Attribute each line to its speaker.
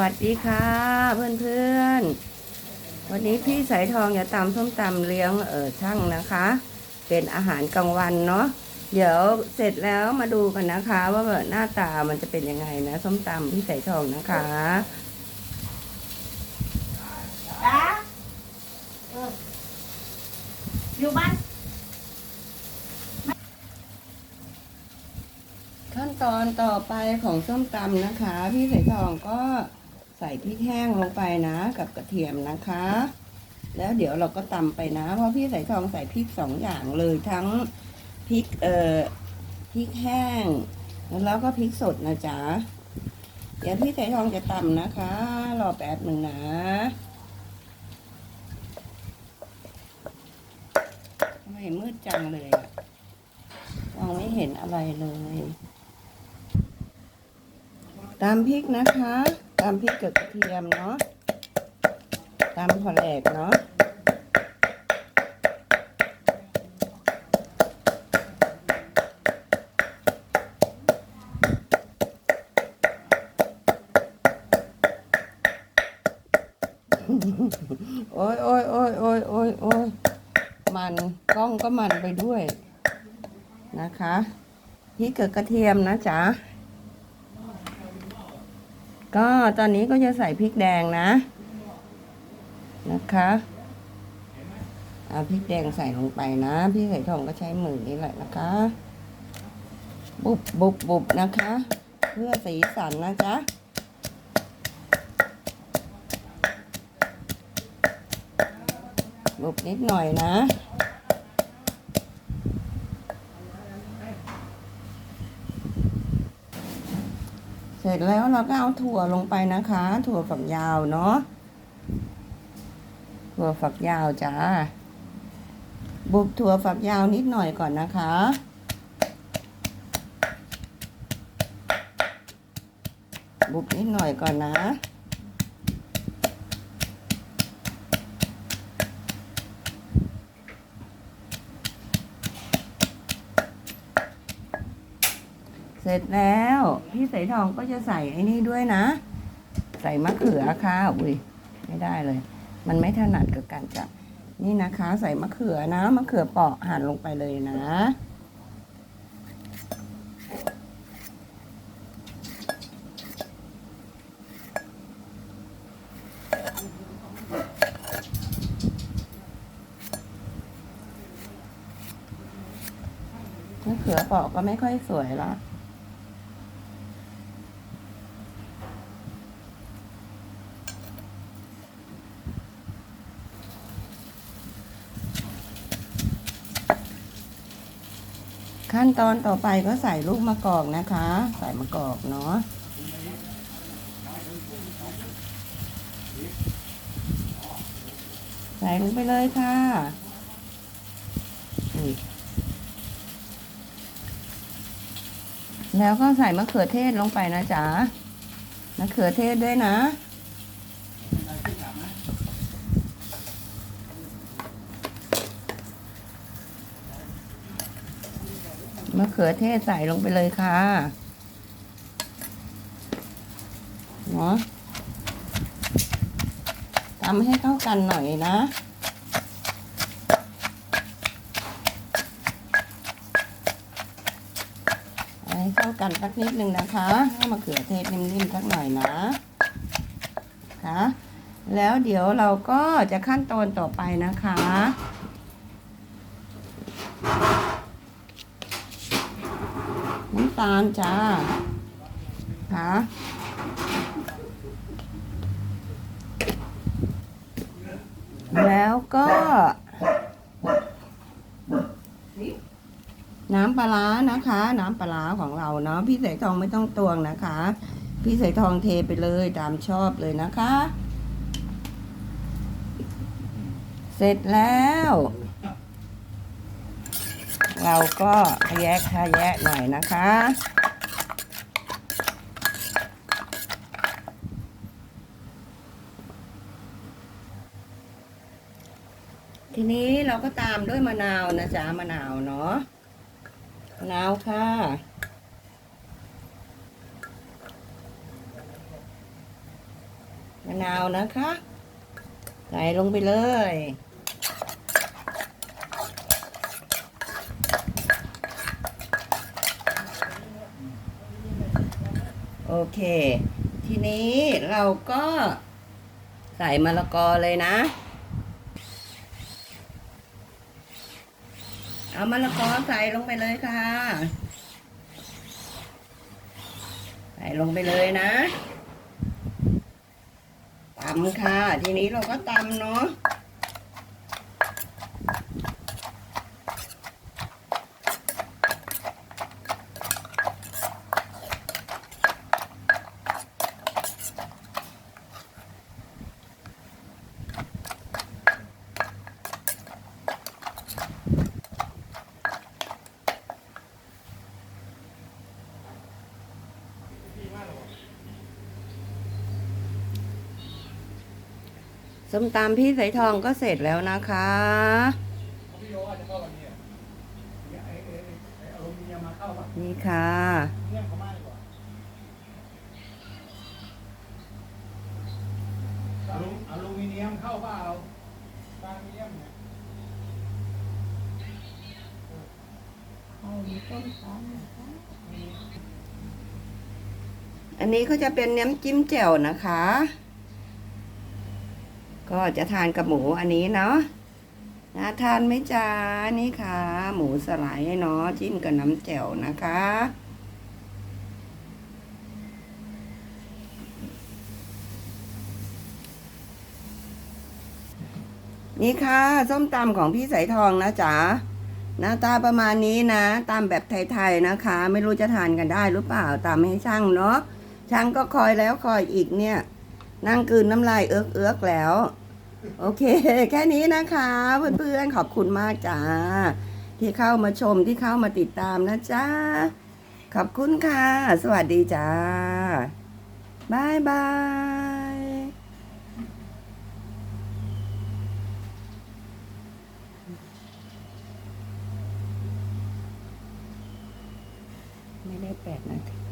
Speaker 1: วัสดีค่ะ เพื่อนๆ วันนี้พี่สายทองจะตำส้มตำเลี้ยงเออช่างนะคะ เป็นอาหารกลางวันเนาะเดี๋ยวเสร็จแล้วมาดูกันนะคะ ว่าแบบหน้าตามันจะเป็นยังไงนะส้มตำพี่สายทองนะคะ
Speaker 2: จ้าเอออยู่บ้าน
Speaker 1: ขั้นตอนต่อไปของส้มตำนะคะ พี่สายทองก็ ใส่พริกแห้งลงไปนะ กับกระเทียมนะคะ แล้วเดี๋ยวเราก็ตำไปนะ เพราะพี่ใสายทองใส่พริกสองอย่างเลยทั้งพริกเอ่อพริกแห้ง แล้วก็พริกสดนะจ๊ะเดี๋ยวพี่ใสายทองจะตำนะคะ รอแป๊บหนึ่งนะทำไมมืดจังเลยมองไม่เห็นอะไรเลย ตามพริกนะคะ ตามพริกกับกระเทียมเนาะตามพอแหลกเนาะโอ้ยโอ้ยโอ้ยโอ้ยโอ้ยโอ้ยมันกล้องก็มันไปด้วยนะคะพริกกับกระเทียมนะจ๊ะ ก็ตอนนี้ก็จะใส่พริกแดงนะ นะคะเอาพริกแดงใส่ลงไปนะ พี่ไข่ทองก็ใช้มือนี่แหละนะคะ บุบบุบบุบนะคะ เพื่อสีสันนะจ๊ะบุบนิดหน่อยนะ ร็จแล้วเราก็เอาถั่วลงไปนะคะ ถั่วฝักยาวเนาะถั่วฝักยาวจ้าบุบถั่วฝักยาวนิดหน่อยก่อนนะคะ บุบนิดหน่อยก่อนนะ ร็จแล้ว พี่ใส่ทองก็จะใส่ไอ้นี่ด้วยนะ ใส่มะเขือค่ะอุ้ยไม่ได้เลย มันไม่ถนัดกับการจับนี่นะคะ ใส่มะเขือนะมะเขือเปราะหั่นลงไปเลยนะมะเขือเปราะก็ไม่ค่อยสวยละ ขั้นตอนต่อไปก็ใส่ลูกมะกอกนะคะ ใส่มะกอกเนาะใส่ลงไปเลยค่ะนี่แล้วก็ใส่มะเขือเทศลงไปนะจ๊ะมะเขือเทศด้วยนะ มะเขือเทศใส่ลงไปเลยค่ะเนาะทำให้เข้ากันหน่อยนะให้เข้ากันสักนิดนึงนะคะให้มะเขือเทศนิ่มๆสักหน่อยนะค่ะแล้วเดี๋ยวเราก็จะขั้นตอนต่อไปนะคะ น้ำตาลจ้าค่ะแล้วก็ น้ำปลานะคะ น้ำปลาร้าของเราเนาะพี่ใส่ทองไม่ต้องตวงนะคะ พี่ใส่ทองเทไปเลยตามชอบเลยนะคะ เสร็จแล้ว เราก็ขยะขยะหน่อยนะคะ ทีนี้เราก็ตามด้วยมะนาวนะจ๊ะมะนาวเนาะมะนาวค่ะมมะนาวนะคะ ใส่ลงไปเลย โอเค ทีนี้เราก็ใส่มะละกอเลยนะ เอามะละกอใส่ลงไปเลยค่ะ ใส่ลงไปเลยนะตำค่ะ ทีนี้เราก็ตำเนาะ ส้มตำพี่สายทองก็เสร็จแล้วนะคะ
Speaker 3: พี่โยอาจจะเข้าวันนี้อะไอ้ไอ้ไอ้อลูมิเนียมมาเข้าป่ะ
Speaker 1: นี่ค่ะ
Speaker 3: เนี่ยเขามากกว่าอลูอลูมิเนียมเข้าเปล่าบางมิเนียมเนี่ย
Speaker 2: เอามีต้มตำนะคะ
Speaker 1: อันนี้ก็จะเป็นน้ำจิ้มแจ่วนะคะ ก็จะทานกับหมูอันนี้เนาะน่าทานไหมจ๊ะนี่ค่ะ หมูสไลด์เนาะจิ้มกับน้ำแจ่วนะคะ นี่ค่ะ ส้มตำของพี่สายทองนะจ๊ะหน้าตาประมาณนี้นะ ตามแบบไทยๆนะคะ ไม่รู้จะทานกันได้หรือเปล่าตามให้ช่างเนาะช่างก็คอยแล้วคอยอีกเนี่ย นั่งกืนน้ำลายเอื้อกเอื้อกแล้ว โอเค แค่นี้นะคะ เพื่อนๆขอบคุณมากจ้า ที่เข้ามาชมที่เข้ามาติดตามนะจ๊ะขอบคุณค่ะ สวัสดีจ้าบายบายไม่ได้แปดนาที